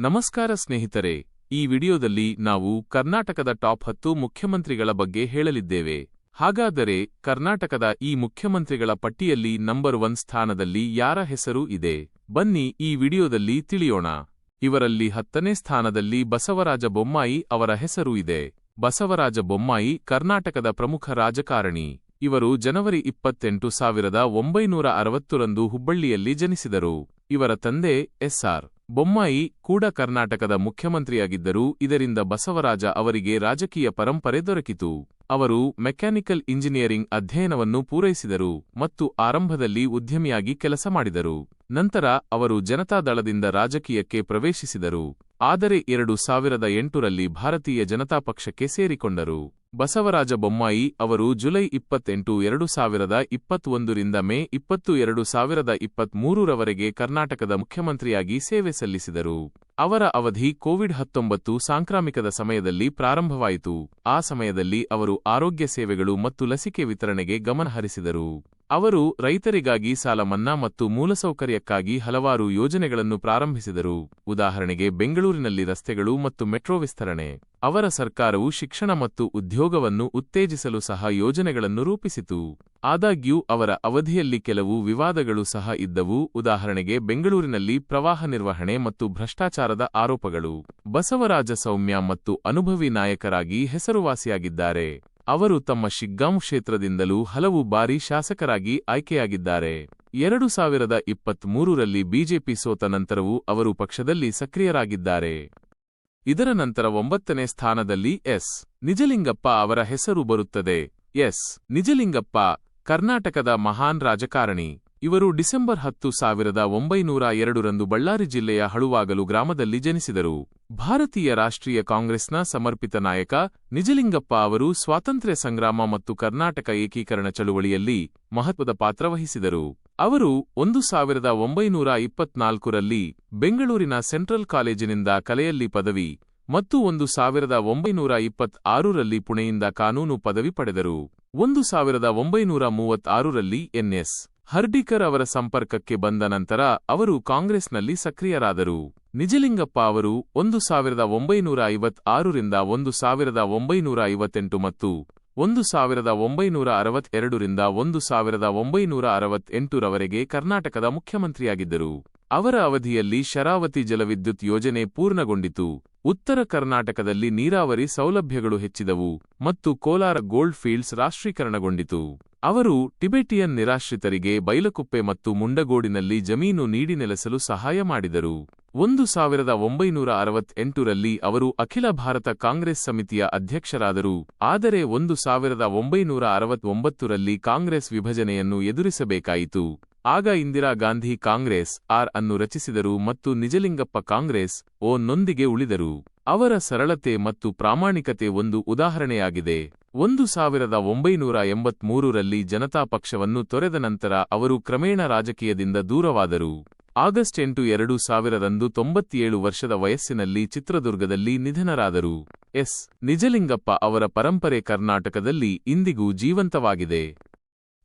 ನಮಸ್ಕಾರ ಸ್ನೇಹಿತರೆ, ಈ ವಿಡಿಯೋದಲ್ಲಿ ನಾವು ಕರ್ನಾಟಕದ ಟಾಪ್ ಹತ್ತು ಮುಖ್ಯಮಂತ್ರಿಗಳ ಬಗ್ಗೆ ಹೇಳಲಿದ್ದೇವೆ. ಹಾಗಾದರೆ, ಕರ್ನಾಟಕದ ಈ ಮುಖ್ಯಮಂತ್ರಿಗಳ ಪಟ್ಟಿಯಲ್ಲಿ ನಂಬರ್ ಒನ್ ಸ್ಥಾನದಲ್ಲಿ ಯಾರ ಹೆಸರು ಇದೆ? ಬನ್ನಿ ಈ ವಿಡಿಯೋದಲ್ಲಿ ತಿಳಿಯೋಣ. ಇವರಲ್ಲಿ ಹತ್ತನೇ ಸ್ಥಾನದಲ್ಲಿ ಬಸವರಾಜ ಬೊಮ್ಮಾಯಿ ಅವರ ಹೆಸರು ಇದೆ. ಬಸವರಾಜ ಬೊಮ್ಮಾಯಿ ಕರ್ನಾಟಕದ ಪ್ರಮುಖ ರಾಜಕಾರಣಿ. ಇವರು ಜನವರಿ ಇಪ್ಪತ್ತೆಂಟು ಸಾವಿರದ ಒಂಬೈನೂರ ಅರವತ್ತರಂದು ಹುಬ್ಬಳ್ಳಿಯಲ್ಲಿ ಜನಿಸಿದರು. ಇವರ ತಂದೆ ಎಸ್ಆರ್. ಬೊಮ್ಮಾಯಿ ಕೂಡ ಕರ್ನಾಟಕದ ಮುಖ್ಯಮಂತ್ರಿಯಾಗಿದ್ದರು ಇದರಿಂದ ಬಸವರಾಜ ಅವರಿಗೆ ರಾಜಕೀಯ ಪರಂಪರೆ ದೊರಕಿತು. ಅವರು ಮೆಕ್ಯಾನಿಕಲ್ ಇಂಜಿನಿಯರಿಂಗ್ ಅಧ್ಯಯನವನ್ನು ಪೂರೈಸಿದರು ಮತ್ತು ಆರಂಭದಲ್ಲಿ ಉದ್ಯಮಿಯಾಗಿ ಕೆಲಸ ಮಾಡಿದರು. ನಂತರ ಅವರು ಜನತಾದಳದಿಂದ ರಾಜಕೀಯಕ್ಕೆ ಪ್ರವೇಶಿಸಿದರು. ಆದರೆ ಎರಡು ಸಾವಿರದ ಎಂಟರಲ್ಲಿ ಭಾರತೀಯ ಜನತಾ ಪಕ್ಷಕ್ಕೆ ಸೇರಿಕೊಂಡರು. ಬಸವರಾಜ ಬೊಮ್ಮಾಯಿ ಅವರು ಜುಲೈ ಇಪ್ಪತ್ತೆಂಟು, ಎರಡು ಸಾವಿರದ ಇಪ್ಪತ್ತೊಂದರಿಂದ ಮೇ ಇಪ್ಪತ್ತು, ಎರಡು ಸಾವಿರದ ಇಪ್ಪತ್ಮೂರರವರೆಗೆ ಕರ್ನಾಟಕದ ಮುಖ್ಯಮಂತ್ರಿಯಾಗಿ ಸೇವೆ ಸಲ್ಲಿಸಿದರು. ಅವರ ಅವಧಿ ಕೋವಿಡ್ ಹತ್ತೊಂಬತ್ತು ಸಾಂಕ್ರಾಮಿಕದ ಸಮಯದಲ್ಲಿ ಪ್ರಾರಂಭವಾಯಿತು. ಆ ಸಮಯದಲ್ಲಿ ಅವರು ಆರೋಗ್ಯ ಸೇವೆಗಳು ಮತ್ತು ಲಸಿಕೆ ವಿತರಣೆಗೆ ಗಮನಹರಿಸಿದರು. ಅವರು ರೈತರಿಗಾಗಿ ಸಾಲ ಮನ್ನಾ ಮತ್ತು ಮೂಲಸೌಕರ್ಯಕ್ಕಾಗಿ ಹಲವಾರು ಯೋಜನೆಗಳನ್ನು ಪ್ರಾರಂಭಿಸಿದರು. ಉದಾಹರಣೆಗೆ ಬೆಂಗಳೂರಿನಲ್ಲಿ ರಸ್ತೆಗಳು ಮತ್ತು ಮೆಟ್ರೋ ವಿಸ್ತರಣೆ. ಅವರ ಸರ್ಕಾರವು ಶಿಕ್ಷಣ ಮತ್ತು ಉದ್ಯೋಗವನ್ನು ಉತ್ತೇಜಿಸಲು ಸಹ ಯೋಜನೆಗಳನ್ನು ರೂಪಿಸಿತು. ಆದಾಗ್ಯೂ, ಅವರ ಅವಧಿಯಲ್ಲಿ ಕೆಲವು ವಿವಾದಗಳು ಸಹ ಇದ್ದವು. ಉದಾಹರಣೆಗೆ ಬೆಂಗಳೂರಿನಲ್ಲಿ ಪ್ರವಾಹ ನಿರ್ವಹಣೆ ಮತ್ತು ಭ್ರಷ್ಟಾಚಾರದ ಆರೋಪಗಳು. ಬಸವರಾಜ ಸೌಮ್ಯ ಮತ್ತು ಅನುಭವಿ ನಾಯಕರಾಗಿ ಹೆಸರುವಾಸಿಯಾಗಿದ್ದಾರೆ. ಅವರು ತಮ್ಮ ಶಿಗ್ಗಾಂ ಕ್ಷೇತ್ರದಿಂದಲೂ ಹಲವು ಬಾರಿ ಶಾಸಕರಾಗಿ ಆಯ್ಕೆಯಾಗಿದ್ದಾರೆ. ಎರಡು ಸಾವಿರದ ಇಪ್ಪತ್ಮೂರರಲ್ಲಿ ಬಿಜೆಪಿ ಸೋತ ನಂತರವೂ ಅವರು ಪಕ್ಷದಲ್ಲಿ ಸಕ್ರಿಯರಾಗಿದ್ದಾರೆ. ಇದರ ನಂತರ ಒಂಬತ್ತನೇ ಸ್ಥಾನದಲ್ಲಿ ಎಸ್. ನಿಜಲಿಂಗಪ್ಪ ಅವರ ಹೆಸರು ಬರುತ್ತದೆ. ಎಸ್. ನಿಜಲಿಂಗಪ್ಪ, ಕರ್ನಾಟಕದ ಮಹಾನ್ ರಾಜಕಾರಣಿ. ಇವರು ಡಿಸೆಂಬರ್ ಹತ್ತು ಸಾವಿರದ ಒಂಬೈನೂರ ಎರಡರಂದು ಬಳ್ಳಾರಿ ಜಿಲ್ಲೆಯ ಹಳುವಾಗಲು ಗ್ರಾಮದಲ್ಲಿ ಜನಿಸಿದರು. ಭಾರತೀಯ ರಾಷ್ಟ್ರೀಯ ಕಾಂಗ್ರೆಸ್ನ ಸಮರ್ಪಿತ ನಾಯಕ ನಿಜಲಿಂಗಪ್ಪ ಅವರು ಸ್ವಾತಂತ್ರ್ಯ ಸಂಗ್ರಾಮ ಮತ್ತು ಕರ್ನಾಟಕ ಏಕೀಕರಣ ಚಳುವಳಿಯಲ್ಲಿ ಮಹತ್ವದ ಪಾತ್ರ ವಹಿಸಿದರು. ಅವರು ಒಂದು ಸಾವಿರದ ಒಂಬೈನೂರ ಇಪ್ಪತ್ನಾಲ್ಕರಲ್ಲಿ ಬೆಂಗಳೂರಿನ ಸೆಂಟ್ರಲ್ ಕಾಲೇಜಿನಿಂದ ಕಲೆಯಲ್ಲಿ ಪದವಿ ಮತ್ತು ಒಂದು ಸಾವಿರದ ಒಂಬೈನೂರ ಇಪ್ಪತ್ತಾರರಲ್ಲಿ ಪುಣೆಯಿಂದ ಕಾನೂನು ಪದವಿ ಪಡೆದರು. ಒಂದು ಸಾವಿರದ ಒಂಬೈನೂರ ಮೂವತ್ತಾರರಲ್ಲಿ ಎನ್ಎಸ್ ಹರ್ಡಿಕರ್ ಅವರ ಸಂಪರ್ಕಕ್ಕೆ ಬಂದ ನಂತರ ಅವರು ಕಾಂಗ್ರೆಸ್ನಲ್ಲಿ ಸಕ್ರಿಯರಾದರು. ನಿಜಲಿಂಗಪ್ಪ ಅವರು ಒಂದು ಸಾವಿರದ ಒಂಬೈನೂರ ಐವತ್ತಾರರಿಂದ ಒಂದು ಸಾವಿರದ ಒಂಬೈನೂರ ಐವತ್ತೆಂಟು ಮತ್ತು ಒಂದು ಸಾವಿರದ ಒಂಬೈನೂರ ಅರವತ್ತೆರಡರಿಂದ ಒಂದು ಸಾವಿರದ ಒಂಬೈನೂರ ಅರವತ್ತೆಂಟರವರೆಗೆ ಕರ್ನಾಟಕದ ಮುಖ್ಯಮಂತ್ರಿಯಾಗಿದ್ದರು. ಅವರ ಅವಧಿಯಲ್ಲಿ ಶರಾವತಿ ಜಲವಿದ್ಯುತ್ ಯೋಜನೆ ಪೂರ್ಣಗೊಂಡಿತು. ಉತ್ತರ ಕರ್ನಾಟಕದಲ್ಲಿ ನೀರಾವರಿ ಸೌಲಭ್ಯಗಳು ಹೆಚ್ಚಿದವು ಮತ್ತು ಕೋಲಾರ ಗೋಲ್ಡ್ ಫೀಲ್ಡ್ಸ್ ರಾಷ್ಟ್ರೀಕರಣಗೊಂಡಿತು. ಅವರು ಟಿಬೆಟಿಯನ್ ನಿರಾಶ್ರಿತರಿಗೆ ಬೈಲಕುಪ್ಪೆ ಮತ್ತು ಮುಂಡಗೋಡಿನಲ್ಲಿ ಜಮೀನು ನೀಡಿ ನೆಲೆಸಲು ಸಹಾಯ ಮಾಡಿದರು. ಒಂದು ಸಾವಿರದ ಒಂಬೈನೂರ ಅರವತ್ತೆಂಟರಲ್ಲಿ ಅವರು ಅಖಿಲ ಭಾರತ ಕಾಂಗ್ರೆಸ್ ಸಮಿತಿಯ ಅಧ್ಯಕ್ಷರಾದರು. ಆದರೆ ಒಂದು ಸಾವಿರದ ಒಂಬೈನೂರ ಅರವತ್ತೊಂಬತ್ತರಲ್ಲಿ ಕಾಂಗ್ರೆಸ್ ವಿಭಜನೆಯನ್ನು ಎದುರಿಸಬೇಕಾಯಿತು. ಆಗ ಇಂದಿರಾ ಗಾಂಧಿ ಕಾಂಗ್ರೆಸ್ ಆರ್ ಅನ್ನು ರಚಿಸಿದರು ಮತ್ತು ನಿಜಲಿಂಗಪ್ಪ ಕಾಂಗ್ರೆಸ್ ಓ ನೊಂದಿಗೆ ಉಳಿದರು. ಅವರ ಸರಳತೆ ಮತ್ತು ಪ್ರಾಮಾಣಿಕತೆ ಒಂದು ಉದಾಹರಣೆಯಾಗಿದೆ. ಒಂದು ಸಾವಿರದ ಒಂಬೈನೂರ ಎಂಬತ್ಮೂರರಲ್ಲಿ ಜನತಾ ಪಕ್ಷವನ್ನು ತೊರೆದ ನಂತರ ಅವರು ಕ್ರಮೇಣ ರಾಜಕೀಯದಿಂದ ದೂರವಾದರು. ಆಗಸ್ಟ್ ಎಂಟು ಎರಡು ಸಾವಿರದಂದು ತೊಂಬತ್ತೇಳು ವರ್ಷದ ವಯಸ್ಸಿನಲ್ಲಿ ಚಿತ್ರದುರ್ಗದಲ್ಲಿ ನಿಧನರಾದರು. ಎಸ್. ನಿಜಲಿಂಗಪ್ಪ ಅವರ ಪರಂಪರೆ ಕರ್ನಾಟಕದಲ್ಲಿ ಇಂದಿಗೂ ಜೀವಂತವಾಗಿದೆ.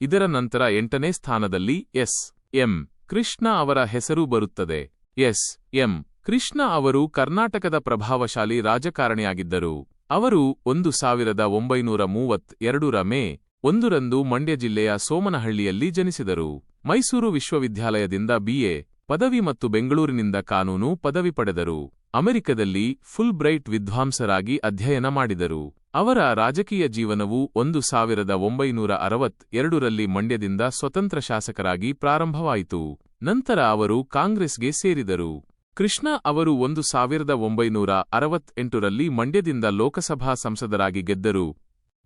ಇದರ ನಂತರ ಎಂಟನೇ ಸ್ಥಾನದಲ್ಲಿ ಎಸ್. ಎಂ. ಕೃಷ್ಣ ಅವರ ಹೆಸರು ಬರುತ್ತದೆ. ಎಸ್. ಎಂ. ಕೃಷ್ಣ ಅವರು ಕರ್ನಾಟಕದ ಪ್ರಭಾವಶಾಲಿ ರಾಜಕಾರಣಿಯಾಗಿದ್ದರು. ಅವರು ಒಂದು ಸಾವಿರದ ಒಂಬೈನೂರ ಮೂವತ್ ಎರಡರ ಮೇ ಒಂದರಂದು ಮಂಡ್ಯ ಜಿಲ್ಲೆಯ ಸೋಮನಹಳ್ಳಿಯಲ್ಲಿ ಜನಿಸಿದರು. ಮೈಸೂರು ವಿಶ್ವವಿದ್ಯಾಲಯದಿಂದ ಬಿಎ ಪದವಿ ಮತ್ತು ಬೆಂಗಳೂರಿನಿಂದ ಕಾನೂನು ಪದವಿ ಪಡೆದರು. ಅಮೆರಿಕದಲ್ಲಿ ಫುಲ್ ಬ್ರೈಟ್ ವಿದ್ವಾಂಸರಾಗಿ ಅಧ್ಯಯನ ಮಾಡಿದರು. ಅವರ ರಾಜಕೀಯ ಜೀವನವು ಒಂದು ಸಾವಿರದ ಒಂಬೈನೂರ ಅರವತ್ ಎರಡರಲ್ಲಿ ಮಂಡ್ಯದಿಂದ ಸ್ವತಂತ್ರ ಶಾಸಕರಾಗಿ ಪ್ರಾರಂಭವಾಯಿತು. ನಂತರ ಅವರು ಕಾಂಗ್ರೆಸ್ಗೆ ಸೇರಿದರು. ಕೃಷ್ಣ ಅವರು ಒಂದು ಸಾವಿರದ ಒಂಬೈನೂರ ಅರವತ್ತೆಂಟರಲ್ಲಿ ಮಂಡ್ಯದಿಂದ ಲೋಕಸಭಾ ಸಂಸದರಾಗಿ ಗೆದ್ದರು.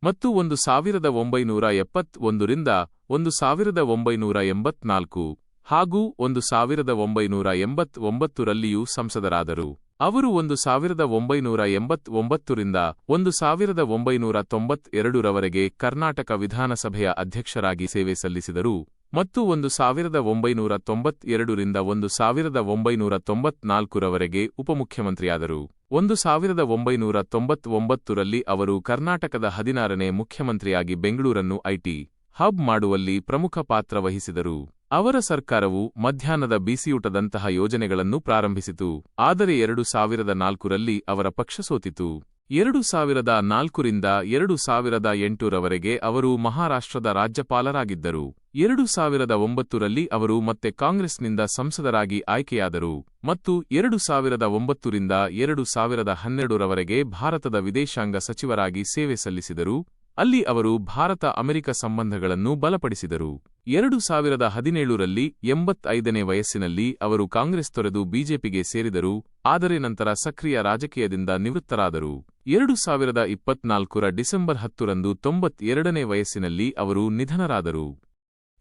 ಮತ್ತು ಒಂದು ಸಾವಿರದ ಒಂಬೈನೂರ ಎಪ್ಪತ್ ಒಂದರಿಂದ ಒಂದು ಸಾವಿರದ ಒಂಬೈನೂರ ಎಂಬತ್ನಾಲ್ಕು ಹಾಗೂ ಒಂದು ಸಾವಿರದ ಒಂಬೈನೂರ ಎಂಬತ್ತೊಂಬತ್ತರಲ್ಲಿಯೂ ಸಂಸದರಾದರು. ಅವರು ಒಂದು ಸಾವಿರದ ಒಂಬೈನೂರ ಎಂಬತ್ ಒಂಬತ್ತರಿಂದ ಒಂದು ಸಾವಿರದ ಒಂಬೈನೂರ ತೊಂಬತ್ ಎರಡರವರೆಗೆ ಕರ್ನಾಟಕ ವಿಧಾನಸಭೆಯ ಅಧ್ಯಕ್ಷರಾಗಿ ಸೇವೆ ಸಲ್ಲಿಸಿದರು ಮತ್ತು ಒಂದು ಸಾವಿರದ ಒಂಬೈನೂರ ತೊಂಬತ್ ಎರಡರಿಂದ ಒಂದು ಸಾವಿರದ ಒಂಬೈನೂರ ತೊಂಬತ್ನಾಲ್ಕರವರೆಗೆ ಉಪಮುಖ್ಯಮಂತ್ರಿಯಾದರು. ಒಂದು ಸಾವಿರದ ಒಂಬೈನೂರ ತೊಂಬತ್ ಒಂಬತ್ತರಲ್ಲಿ ಅವರು ಕರ್ನಾಟಕದ ಹದಿನಾರನೇ ಮುಖ್ಯಮಂತ್ರಿಯಾಗಿ ಬೆಂಗಳೂರನ್ನು ಐಟಿ ಹಬ್ ಮಾಡುವಲ್ಲಿ ಪ್ರಮುಖ ಪಾತ್ರ ವಹಿಸಿದರು. ಅವರ ಸರ್ಕಾರವು ಮಧ್ಯಾಹ್ನದ ಬಿಸಿಯೂಟದಂತಹ ಯೋಜನೆಗಳನ್ನು ಪ್ರಾರಂಭಿಸಿತು, ಆದರೆ ಎರಡು ಸಾವಿರದ ನಾಲ್ಕರಲ್ಲಿ ಅವರ ಪಕ್ಷ ಸೋತಿತು. ಎರಡು ಸಾವಿರದ ನಾಲ್ಕರಿಂದ ಎರಡು ಸಾವಿರದ ಎಂಟರವರೆಗೆ ಅವರು ಮಹಾರಾಷ್ಟ್ರದ ರಾಜ್ಯಪಾಲರಾಗಿದ್ದರು. ಎರಡು ಸಾವಿರದ ಒಂಬತ್ತರಲ್ಲಿ ಅವರು ಮತ್ತೆ ಕಾಂಗ್ರೆಸ್ನಿಂದ ಸಂಸದರಾಗಿ ಆಯ್ಕೆಯಾದರು ಮತ್ತು ಎರಡು ಸಾವಿರದ ಒಂಬತ್ತರಿಂದ ಎರಡು ಸಾವಿರದ ಹನ್ನೆರಡರವರೆಗೆ ಭಾರತದ ವಿದೇಶಾಂಗ ಸಚಿವರಾಗಿ ಸೇವೆ ಸಲ್ಲಿಸಿದರು. ಅಲ್ಲಿ ಅವರು ಭಾರತ ಅಮೆರಿಕ ಸಂಬಂಧಗಳನ್ನು ಬಲಪಡಿಸಿದರು. ಎರಡು ಸಾವಿರದ ಹದಿನೇಳರಲ್ಲಿ ಎಂಬತ್ತೈದನೇ ವಯಸ್ಸಿನಲ್ಲಿ ಅವರು ಕಾಂಗ್ರೆಸ್ ತೊರೆದು ಬಿಜೆಪಿಗೆ ಸೇರಿದರು, ಆದರೆ ನಂತರ ಸಕ್ರಿಯ ರಾಜಕೀಯದಿಂದ ನಿವೃತ್ತರಾದರು. ಎರಡು ಸಾವಿರದ ಇಪ್ಪತ್ನಾಲ್ಕರ ಡಿಸೆಂಬರ್ ಹತ್ತರಂದು ತೊಂಬತ್ತೆರಡನೇ ವಯಸ್ಸಿನಲ್ಲಿ ಅವರು ನಿಧನರಾದರು.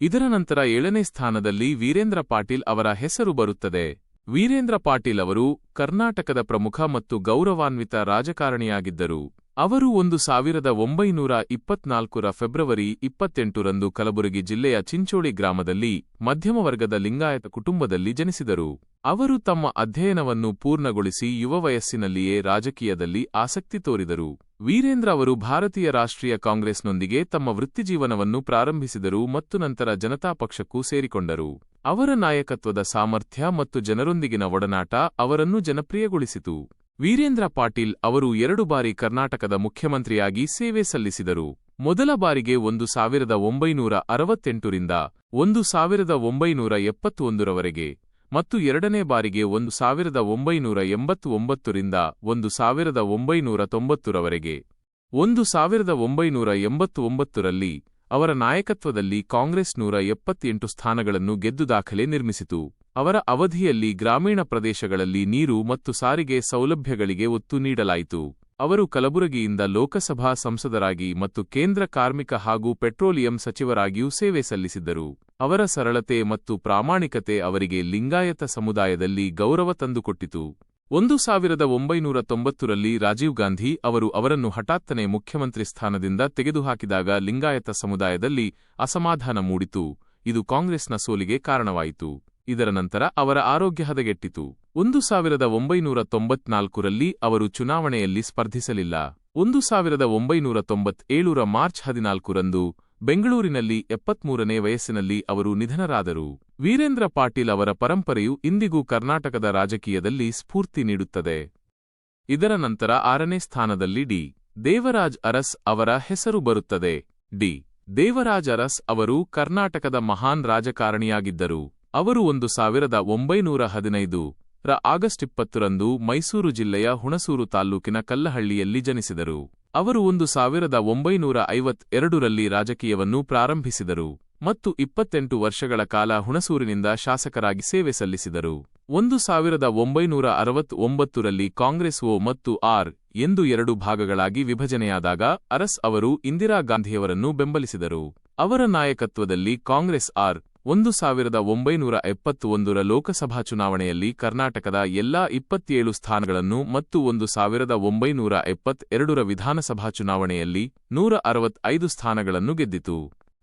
ಇದರ ನಂತರ ಏಳನೇ ಸ್ಥಾನದಲ್ಲಿ ವೀರೇಂದ್ರ ಪಾಟೀಲ್ ಅವರ ಹೆಸರು ಬರುತ್ತದೆ. ವೀರೇಂದ್ರ ಪಾಟೀಲ್ ಅವರು ಕರ್ನಾಟಕದ ಪ್ರಮುಖ ಮತ್ತು ಗೌರವಾನ್ವಿತ ರಾಜಕಾರಣಿಯಾಗಿದ್ದರು. ಅವರು ಒಂದು ಸಾವಿರದ ಒಂಬೈನೂರ ಇಪ್ಪತ್ನಾಲ್ಕರ ಫೆಬ್ರವರಿ ಇಪ್ಪತ್ತೆಂಟರಂದು ಕಲಬುರಗಿ ಜಿಲ್ಲೆಯ ಚಿಂಚೋಳಿ ಗ್ರಾಮದಲ್ಲಿ ಮಧ್ಯಮ ವರ್ಗದ ಲಿಂಗಾಯತ ಕುಟುಂಬದಲ್ಲಿ ಜನಿಸಿದರು. ಅವರು ತಮ್ಮ ಅಧ್ಯಯನವನ್ನು ಪೂರ್ಣಗೊಳಿಸಿ ಯುವ ವಯಸ್ಸಿನಲ್ಲಿಯೇ ರಾಜಕೀಯದಲ್ಲಿ ಆಸಕ್ತಿ ತೋರಿದರು. ವೀರೇಂದ್ರ ಅವರು ಭಾರತೀಯ ರಾಷ್ಟ್ರೀಯ ಕಾಂಗ್ರೆಸ್ನೊಂದಿಗೆ ತಮ್ಮ ವೃತ್ತಿಜೀವನವನ್ನು ಪ್ರಾರಂಭಿಸಿದರು ಮತ್ತು ನಂತರ ಜನತಾ ಪಕ್ಷಕ್ಕೂ ಸೇರಿಕೊಂಡರು. ಅವರ ನಾಯಕತ್ವದ ಸಾಮರ್ಥ್ಯ ಮತ್ತು ಜನರೊಂದಿಗಿನ ಒಡನಾಟ ಅವರನ್ನು ಜನಪ್ರಿಯಗೊಳಿಸಿತು. ವೀರೇಂದ್ರ ಪಾಟೀಲ್ ಅವರು ಎರಡು ಬಾರಿ ಕರ್ನಾಟಕದ ಮುಖ್ಯಮಂತ್ರಿಯಾಗಿ ಸೇವೆ ಸಲ್ಲಿಸಿದರು. ಮೊದಲ ಬಾರಿಗೆ ಒಂದು ಸಾವಿರದ ಒಂಬೈನೂರ ಅರವತ್ತೆಂಟರಿಂದ ಒಂದು ಸಾವಿರದ ಒಂಬೈನೂರ ಎಪ್ಪತ್ತೊಂದರವರೆಗೆ ಮತ್ತು ಎರಡನೇ ಬಾರಿಗೆ ಒಂದು ಸಾವಿರದ ಒಂಬೈನೂರ ಎಂಬತ್ತೊಂಬತ್ತರಿಂದ ಒಂದು ಸಾವಿರದ ಒಂಬೈನೂರ ತೊಂಬತ್ತರವರೆಗೆ. ಒಂದು ಸಾವಿರದ ಒಂಬೈನೂರ ಎಂಬತ್ತೊಂಬತ್ತರಲ್ಲಿ ಅವರ ನಾಯಕತ್ವದಲ್ಲಿ ಕಾಂಗ್ರೆಸ್ ನೂರ ಎಪ್ಪತ್ತೆಂಟು ಸ್ಥಾನಗಳನ್ನು ಗೆದ್ದು ದಾಖಲೆ ನಿರ್ಮಿಸಿತು. ಅವರ ಅವಧಿಯಲ್ಲಿ ಗ್ರಾಮೀಣ ಪ್ರದೇಶಗಳಲ್ಲಿ ನೀರು ಮತ್ತು ಸಾರಿಗೆ ಸೌಲಭ್ಯಗಳಿಗೆ ಒತ್ತು ನೀಡಲಾಯಿತು. ಅವರು ಕಲಬುರಗಿಯಿಂದ ಲೋಕಸಭಾ ಸಂಸದರಾಗಿ ಮತ್ತು ಕೇಂದ್ರ ಕಾರ್ಮಿಕ ಹಾಗೂ ಪೆಟ್ರೋಲಿಯಂ ಸಚಿವರಾಗಿಯೂ ಸೇವೆ ಸಲ್ಲಿಸಿದ್ದರು. ಅವರ ಸರಳತೆ ಮತ್ತು ಪ್ರಾಮಾಣಿಕತೆ ಅವರಿಗೆ ಲಿಂಗಾಯತ ಸಮುದಾಯದಲ್ಲಿ ಗೌರವ ತಂದುಕೊಟ್ಟಿತು. ಒಂದು ಸಾವಿರದ ಒಂಬೈನೂರ ತೊಂಬತ್ತರಲ್ಲಿ ರಾಜೀವ್ ಗಾಂಧಿ ಅವರು ಅವರನ್ನು ಹಠಾತ್ತನೆ ಮುಖ್ಯಮಂತ್ರಿ ಸ್ಥಾನದಿಂದ ತೆಗೆದುಹಾಕಿದಾಗ ಲಿಂಗಾಯತ ಸಮುದಾಯದಲ್ಲಿ ಅಸಮಾಧಾನ ಮೂಡಿತು. ಇದು ಕಾಂಗ್ರೆಸ್ನ ಸೋಲಿಗೆ ಕಾರಣವಾಯಿತು. ಇದರ ನಂತರ ಅವರ ಆರೋಗ್ಯ ಹದಗೆಟ್ಟಿತು. ಒಂದು ಸಾವಿರದ ಒಂಬೈನೂರ ತೊಂಬತ್ನಾಲ್ಕರಲ್ಲಿ ಅವರು ಚುನಾವಣೆಯಲ್ಲಿ ಸ್ಪರ್ಧಿಸಲಿಲ್ಲ. ಒಂದು ಸಾವಿರದ ಒಂಬೈನೂರ ತೊಂಬತ್ತೇಳರ ಮಾರ್ಚ್ ಹದಿನಾಲ್ಕರಂದು ಬೆಂಗಳೂರಿನಲ್ಲಿ ಎಪ್ಪತ್ಮೂರನೇ ವಯಸ್ಸಿನಲ್ಲಿ ಅವರು ನಿಧನರಾದರು. ವೀರೇಂದ್ರ ಪಾಟೀಲ್ ಅವರ ಪರಂಪರೆಯು ಇಂದಿಗೂ ಕರ್ನಾಟಕದ ರಾಜಕೀಯದಲ್ಲಿ ಸ್ಫೂರ್ತಿ ನೀಡುತ್ತದೆ. ಇದರ ನಂತರ ಆರನೇ ಸ್ಥಾನದಲ್ಲಿ ಡಿ. ದೇವರಾಜ್ ಅರಸ್ ಅವರ ಹೆಸರು ಬರುತ್ತದೆ. ಡಿ. ದೇವರಾಜ್ ಅರಸ್ ಅವರು ಕರ್ನಾಟಕದ ಮಹಾನ್ ರಾಜಕಾರಣಿಯಾಗಿದ್ದರು. ಅವರು ಒಂದು ಸಾವಿರದ ಒಂಬೈನೂರ ಹದಿನೈದು ರ ಆಗಸ್ಟ್ ಇಪ್ಪತ್ತರಂದು ಮೈಸೂರು ಜಿಲ್ಲೆಯ ಹುಣಸೂರು ತಾಲ್ಲೂಕಿನ ಕಲ್ಲಹಳ್ಳಿಯಲ್ಲಿ ಜನಿಸಿದರು. ಅವರು ಒಂದು ಸಾವಿರದ ಒಂಬೈನೂರ ಐವತ್ತೆರಡರಲ್ಲಿ ರಾಜಕೀಯವನ್ನು ಪ್ರಾರಂಭಿಸಿದರು ಮತ್ತು ಇಪ್ಪತ್ತೆಂಟು ವರ್ಷಗಳ ಕಾಲ ಹುಣಸೂರಿನಿಂದ ಶಾಸಕರಾಗಿ ಸೇವೆ ಸಲ್ಲಿಸಿದರು. ಒಂದು ಸಾವಿರದ ಒಂಬೈನೂರ ಅರವತ್ತೊಂಬತ್ತರಲ್ಲಿ ಕಾಂಗ್ರೆಸ್ ಒ ಮತ್ತು ಆರ್ ಎಂದು ಎರಡು ಭಾಗಗಳಾಗಿ ವಿಭಜನೆಯಾದಾಗ ಅರಸ್ ಅವರು ಇಂದಿರಾ ಗಾಂಧಿಯವರನ್ನು ಬೆಂಬಲಿಸಿದರು. ಅವರ ನಾಯಕತ್ವದಲ್ಲಿ ಕಾಂಗ್ರೆಸ್ ಆರ್ ಒಂದು ಸಾವಿರದ ಒಂಬೈನೂರ ಎಪ್ಪತ್ತೊಂದರ ಲೋಕಸಭಾ ಚುನಾವಣೆಯಲ್ಲಿ ಕರ್ನಾಟಕದ ಎಲ್ಲಾ ಇಪ್ಪತ್ತೇಳು ಸ್ಥಾನಗಳನ್ನು ಮತ್ತು ಒಂದು ಸಾವಿರದ ಒಂಬೈನೂರ ಎಪ್ಪತ್ತೆರಡರ ವಿಧಾನಸಭಾ ಚುನಾವಣೆಯಲ್ಲಿ ನೂರ ಅರವತ್ತೈದು ಸ್ಥಾನಗಳನ್ನು ಗೆದ್ದಿತು.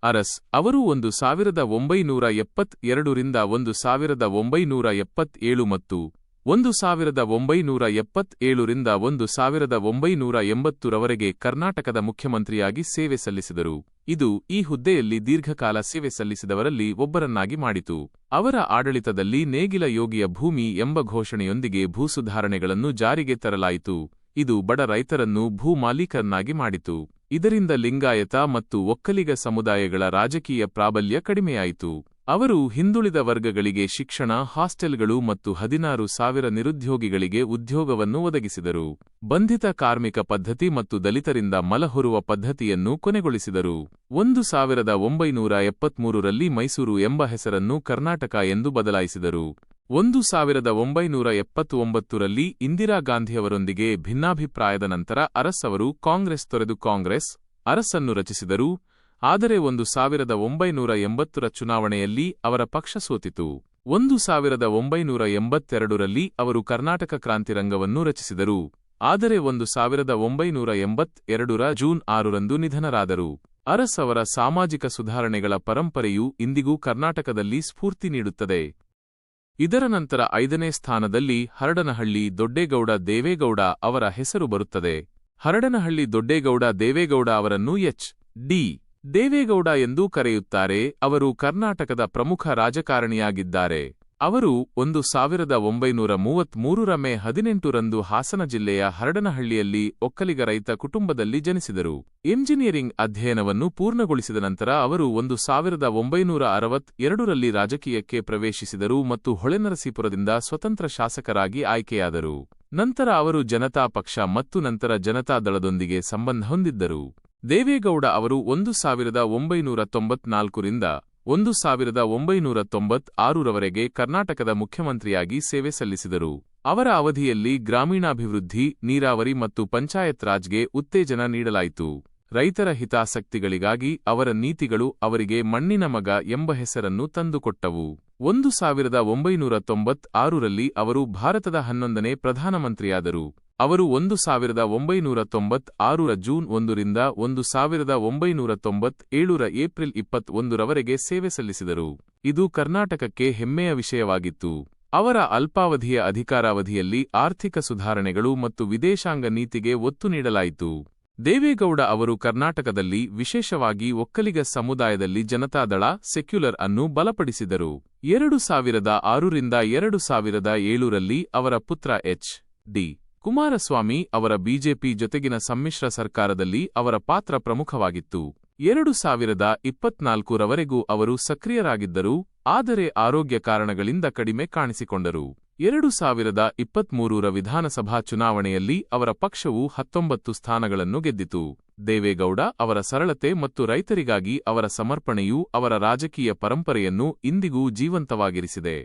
ಅರಸ್, ಅವರು ಒಂದು ಸಾವಿರದ ಒಂಬೈನೂರ ಎಪ್ಪತ್ತೆರಡರಿಂದ ಒಂದು ಸಾವಿರದ ಒಂಬೈನೂರ ಎಪ್ಪತ್ತೇಳು ಮತ್ತು ಒಂದು ಸಾವಿರದ ಒಂಬೈನೂರ ಎಪ್ಪತ್ತೇಳರಿಂದ ಒಂದು ಸಾವಿರದ ಒಂಬೈನೂರ ಎಂಬತ್ತರವರೆಗೆ ಕರ್ನಾಟಕದ ಮುಖ್ಯಮಂತ್ರಿಯಾಗಿ ಸೇವೆ ಸಲ್ಲಿಸಿದರು. ಇದು ಈ ಹುದ್ದೆಯಲ್ಲಿ ದೀರ್ಘಕಾಲ ಸೇವೆ ಸಲ್ಲಿಸಿದವರಲ್ಲಿ ಒಬ್ಬರನ್ನಾಗಿ ಮಾಡಿತು. ಅವರ ಆಡಳಿತದಲ್ಲಿ ನೇಗಿಲ ಯೋಗಿಯ ಭೂಮಿ ಎಂಬ ಘೋಷಣೆಯೊಂದಿಗೆ ಭೂಸುಧಾರಣೆಗಳನ್ನು ಜಾರಿಗೆ ತರಲಾಯಿತು. ಇದು ಬಡ ರೈತರನ್ನು ಭೂಮಾಲೀಕರನ್ನಾಗಿ ಮಾಡಿತು. ಇದರಿಂದ ಲಿಂಗಾಯತ ಮತ್ತು ಒಕ್ಕಲಿಗ ಸಮುದಾಯಗಳ ರಾಜಕೀಯ ಪ್ರಾಬಲ್ಯ ಕಡಿಮೆಯಾಯಿತು. ಅವರು ಹಿಂದುಳಿದ ವರ್ಗಗಳಿಗೆ ಶಿಕ್ಷಣ, ಹಾಸ್ಟೆಲ್ಗಳು ಮತ್ತು ಹದಿನಾರು ಸಾವಿರ ನಿರುದ್ಯೋಗಿಗಳಿಗೆ ಉದ್ಯೋಗವನ್ನು ಒದಗಿಸಿದರು. ಬಂಧಿತ ಕಾರ್ಮಿಕ ಪದ್ಧತಿ ಮತ್ತು ದಲಿತರಿಂದ ಮಲಹೊರುವ ಪದ್ಧತಿಯನ್ನು ಕೊನೆಗೊಳಿಸಿದರು. ಒಂದು ಸಾವಿರದ ಒಂಬೈನೂರ ಎಪ್ಪತ್ಮೂರರಲ್ಲಿ ಮೈಸೂರು ಎಂಬ ಹೆಸರನ್ನು ಕರ್ನಾಟಕ ಎಂದು ಬದಲಾಯಿಸಿದರು. ಒಂದು ಸಾವಿರದ ಒಂಬೈನೂರ ಎಪ್ಪತ್ತೊಂಬತ್ತರಲ್ಲಿ ಇಂದಿರಾ ಗಾಂಧಿಯವರೊಂದಿಗೆ ಭಿನ್ನಾಭಿಪ್ರಾಯದ ನಂತರ ಅರಸ್ ಅವರು ಕಾಂಗ್ರೆಸ್ ತೊರೆದು ಕಾಂಗ್ರೆಸ್ ಅರಸನ್ನು ರಚಿಸಿದರು. ಆದರೆ ಒಂದು ಸಾವಿರದ ಒಂಬೈನೂರ ಎಂಬತ್ತರ ಚುನಾವಣೆಯಲ್ಲಿ ಅವರ ಪಕ್ಷ ಸೋತಿತು. ಒಂದು ಸಾವಿರದ ಒಂಬೈನೂರ ಎಂಬತ್ತೆರಡರಲ್ಲಿ ಅವರು ಕರ್ನಾಟಕ ಕ್ರಾಂತಿರಂಗವನ್ನು ರಚಿಸಿದರು. ಆದರೆ ಒಂದು ಸಾವಿರದ ಒಂಬೈನೂರ ಎಂಬತ್ತೆರಡರ ಜೂನ್ ಆರರಂದು ನಿಧನರಾದರು. ಅರಸ್ ಅವರ ಸಾಮಾಜಿಕ ಸುಧಾರಣೆಗಳ ಪರಂಪರೆಯು ಇಂದಿಗೂ ಕರ್ನಾಟಕದಲ್ಲಿ ಸ್ಫೂರ್ತಿ ನೀಡುತ್ತದೆ. ಇದರ ನಂತರ ಐದನೇ ಸ್ಥಾನದಲ್ಲಿ ಹರಡನಹಳ್ಳಿ ದೊಡ್ಡೇಗೌಡ ದೇವೇಗೌಡ ಅವರ ಹೆಸರು ಬರುತ್ತದೆ. ಹರಡನಹಳ್ಳಿ ದೊಡ್ಡೇಗೌಡ ದೇವೇಗೌಡ ಅವರನ್ನು ಎಚ್. ಡಿ. ದೇವೇಗೌಡ ಎಂದೂ ಕರೆಯುತ್ತಾರೆ, ಅವರು ಕರ್ನಾಟಕದ ಪ್ರಮುಖ ರಾಜಕಾರಣಿಯಾಗಿದ್ದಾರೆ. ಅವರು ಒಂದು ಸಾವಿರದ ಒಂಬೈನೂರ ಮೂವತ್ಮೂರರ ಮೇ ಹದಿನೆಂಟರಂದು ಹಾಸನ ಜಿಲ್ಲೆಯ ಹರಡನಹಳ್ಳಿಯಲ್ಲಿ ಒಕ್ಕಲಿಗ ರೈತ ಕುಟುಂಬದಲ್ಲಿ ಜನಿಸಿದರು. ಎಂಜಿನಿಯರಿಂಗ್ ಅಧ್ಯಯನವನ್ನು ಪೂರ್ಣಗೊಳಿಸಿದ ನಂತರ ಅವರು ಒಂದು ಸಾವಿರದ ಒಂಬೈನೂರ ರಾಜಕೀಯಕ್ಕೆ ಪ್ರವೇಶಿಸಿದರು ಮತ್ತು ಹೊಳೆನರಸೀಪುರದಿಂದ ಸ್ವತಂತ್ರ ಶಾಸಕರಾಗಿ ಆಯ್ಕೆಯಾದರು. ನಂತರ ಅವರು ಜನತಾ ಪಕ್ಷ ಮತ್ತು ನಂತರ ಜನತಾ ದಳದೊಂದಿಗೆ ಸಂಬಂಧ ಹೊಂದಿದ್ದರು. ದೇವೇಗೌಡ ಅವರು ಒಂದು ಸಾವಿರದ ಒಂಬೈನೂರ ತೊಂಬತ್ನಾಲ್ಕರಿಂದ ಒಂದು ಸಾವಿರದ ಒಂಬೈನೂರ ತೊಂಬತ್ ಆರರವರೆಗೆ ಕರ್ನಾಟಕದ ಮುಖ್ಯಮಂತ್ರಿಯಾಗಿ ಸೇವೆ ಸಲ್ಲಿಸಿದರು. ಅವರ ಅವಧಿಯಲ್ಲಿ ಗ್ರಾಮೀಣಾಭಿವೃದ್ಧಿ, ನೀರಾವರಿ ಮತ್ತು ಪಂಚಾಯತ್ ರಾಜ್ಗೆ ಉತ್ತೇಜನ ನೀಡಲಾಯಿತು. ರೈತರ ಹಿತಾಸಕ್ತಿಗಳಿಗಾಗಿ ಅವರ ನೀತಿಗಳು ಅವರಿಗೆ ಮಣ್ಣಿನ ಮಗ ಎಂಬ ಹೆಸರನ್ನು ತಂದುಕೊಟ್ಟವು. ಒಂದು ಸಾವಿರದ ಒಂಬೈನೂರ ಅವರು ಭಾರತದ ಹನ್ನೊಂದನೇ ಪ್ರಧಾನಮಂತ್ರಿಯಾದರು. ಅವರು ಒಂದು ಸಾವಿರದ ಒಂಬೈನೂರ ತೊಂಬತ್ ಆರರ ಜೂನ್ ಒಂದರಿಂದ ಒಂದು ಸಾವಿರದ ಒಂಬೈನೂರ ತೊಂಬತ್ ಏಳರ ಏಪ್ರಿಲ್ ಇಪ್ಪತ್ ಒಂದರವರೆಗೆ ಸೇವೆ ಸಲ್ಲಿಸಿದರು. ಇದು ಕರ್ನಾಟಕಕ್ಕೆ ಹೆಮ್ಮೆಯ ವಿಷಯವಾಗಿತ್ತು. ಅವರ ಅಲ್ಪಾವಧಿಯ ಅಧಿಕಾರಾವಧಿಯಲ್ಲಿ ಆರ್ಥಿಕ ಸುಧಾರಣೆಗಳು ಮತ್ತು ವಿದೇಶಾಂಗ ನೀತಿಗೆ ಒತ್ತು ನೀಡಲಾಯಿತು. ದೇವೇಗೌಡ ಅವರು ಕರ್ನಾಟಕದಲ್ಲಿ ವಿಶೇಷವಾಗಿ ಒಕ್ಕಲಿಗ ಸಮುದಾಯದಲ್ಲಿ ಜನತಾದಳ, ಸೆಕ್ಯುಲರ್ ಅನ್ನು ಬಲಪಡಿಸಿದರು. ಎರಡು ಸಾವಿರದ ಆರರಿಂದ ಎರಡು ಸಾವಿರದ ಏಳರಲ್ಲಿ ಅವರ ಪುತ್ರ ಎಚ್. ಡಿ. ಕುಮಾರಸ್ವಾಮಿ ಅವರ ಬಿಜೆಪಿ ಜೊತೆಗಿನ ಸಮ್ಮಿಶ್ರ ಸರ್ಕಾರದಲ್ಲಿ ಅವರ ಪಾತ್ರ ಪ್ರಮುಖವಾಗಿತ್ತು. ಎರಡು ಸಾವಿರದ ಇಪ್ಪತ್ನಾಲ್ಕರವರೆಗೂ ಅವರು ಸಕ್ರಿಯರಾಗಿದ್ದರು, ಆದರೆ ಆರೋಗ್ಯ ಕಾರಣಗಳಿಂದ ಕಡಿಮೆ ಕಾಣಿಸಿಕೊಂಡರು. ಎರಡು ಸಾವಿರದ ಇಪ್ಪತ್ಮೂರರ ವಿಧಾನಸಭಾ ಚುನಾವಣೆಯಲ್ಲಿ ಅವರ ಪಕ್ಷವು ಹತ್ತೊಂಬತ್ತು ಸ್ಥಾನಗಳನ್ನು ಗೆದ್ದಿತು. ದೇವೇಗೌಡ ಅವರ ಸರಳತೆ ಮತ್ತು ರೈತರಿಗಾಗಿ ಅವರ ಸಮರ್ಪಣೆಯು ಅವರ ರಾಜಕೀಯ ಪರಂಪರೆಯನ್ನು ಇಂದಿಗೂ ಜೀವಂತವಾಗಿರಿಸಿದೆ.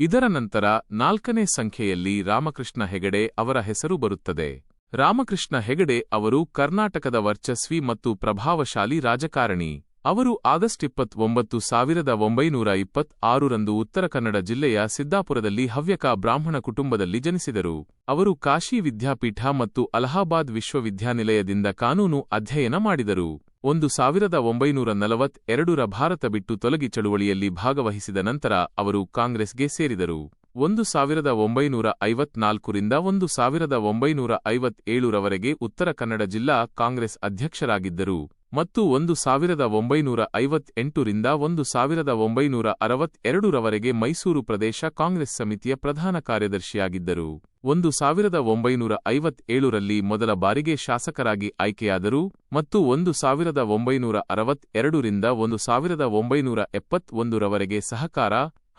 ಇದರ ನಂತರ ನಾಲ್ಕನೇ ಸಂಖ್ಯೆಯಲ್ಲಿ ರಾಮಕೃಷ್ಣ ಹೆಗಡೆ ಅವರ ಹೆಸರು ಬರುತ್ತದೆ. ರಾಮಕೃಷ್ಣ ಹೆಗಡೆ ಅವರು ಕರ್ನಾಟಕದ ವರ್ಚಸ್ವಿ ಮತ್ತು ಪ್ರಭಾವಶಾಲಿ ರಾಜಕಾರಣಿ. ಅವರು ಆಗಸ್ಟ್ ಇಪ್ಪತ್ತೊಂಬತ್ತು ಸಾವಿರದ ಒಂಬೈನೂರ ಇಪ್ಪತ್ ಆರರಂದು ಉತ್ತರ ಕನ್ನಡ ಜಿಲ್ಲೆಯ ಸಿದ್ದಾಪುರದಲ್ಲಿ ಹವ್ಯಕ ಬ್ರಾಹ್ಮಣ ಕುಟುಂಬದಲ್ಲಿ ಜನಿಸಿದರು. ಅವರು ಕಾಶಿ ವಿದ್ಯಾಪೀಠ ಮತ್ತು ಅಲಹಾಬಾದ್ ವಿಶ್ವವಿದ್ಯಾನಿಲಯದಿಂದ ಕಾನೂನು ಅಧ್ಯಯನ ಮಾಡಿದರು. ಒಂದು ಸಾವಿರದ ಒಂಬೈನೂರ ನಲವತ್ ಎರಡರ ಭಾರತ ಬಿಟ್ಟು ತೊಲಗಿ ಚಳುವಳಿಯಲ್ಲಿ ಭಾಗವಹಿಸಿದ ನಂತರ ಅವರು ಕಾಂಗ್ರೆಸ್ಗೆ ಸೇರಿದರು. ಒಂದು ಸಾವಿರದ ಒಂಬೈನೂರ ಐವತ್ನಾಲ್ಕರಿಂದ ಒಂದು ಸಾವಿರದ ಒಂಬೈನೂರ ಐವತ್ತೇಳರವರೆಗೆ ಉತ್ತರ ಕನ್ನಡ ಜಿಲ್ಲಾ ಕಾಂಗ್ರೆಸ್ ಅಧ್ಯಕ್ಷರಾಗಿದ್ದರು. ಮತ್ತು ಒಂದು ಸಾವಿರದ ಒಂಬೈನೂರ ಐವತ್ತೆಂಟರಿಂದ ಒಂದು ಸಾವಿರದ ಒಂಬೈನೂರ ಅರವತ್ತೆರಡರವರೆಗೆ ಮೈಸೂರು ಪ್ರದೇಶ ಕಾಂಗ್ರೆಸ್ ಸಮಿತಿಯ ಪ್ರಧಾನ ಕಾರ್ಯದರ್ಶಿಯಾಗಿದ್ದರು. ಒಂದು ಸಾವಿರದ ಒಂಬೈನೂರ ಐವತ್ತೇಳರಲ್ಲಿ ಮೊದಲ ಬಾರಿಗೆ ಶಾಸಕರಾಗಿ ಆಯ್ಕೆಯಾದರು ಮತ್ತು ಒಂದು ಸಾವಿರದ ಒಂಬೈನೂರ ಅರವತ್ತೆರಡರಿಂದ ಒಂದು ಸಾವಿರದ ಒಂಬೈನೂರ ಎಪ್ಪತ್ತೊಂದರವರೆಗೆ ಸಹಕಾರ,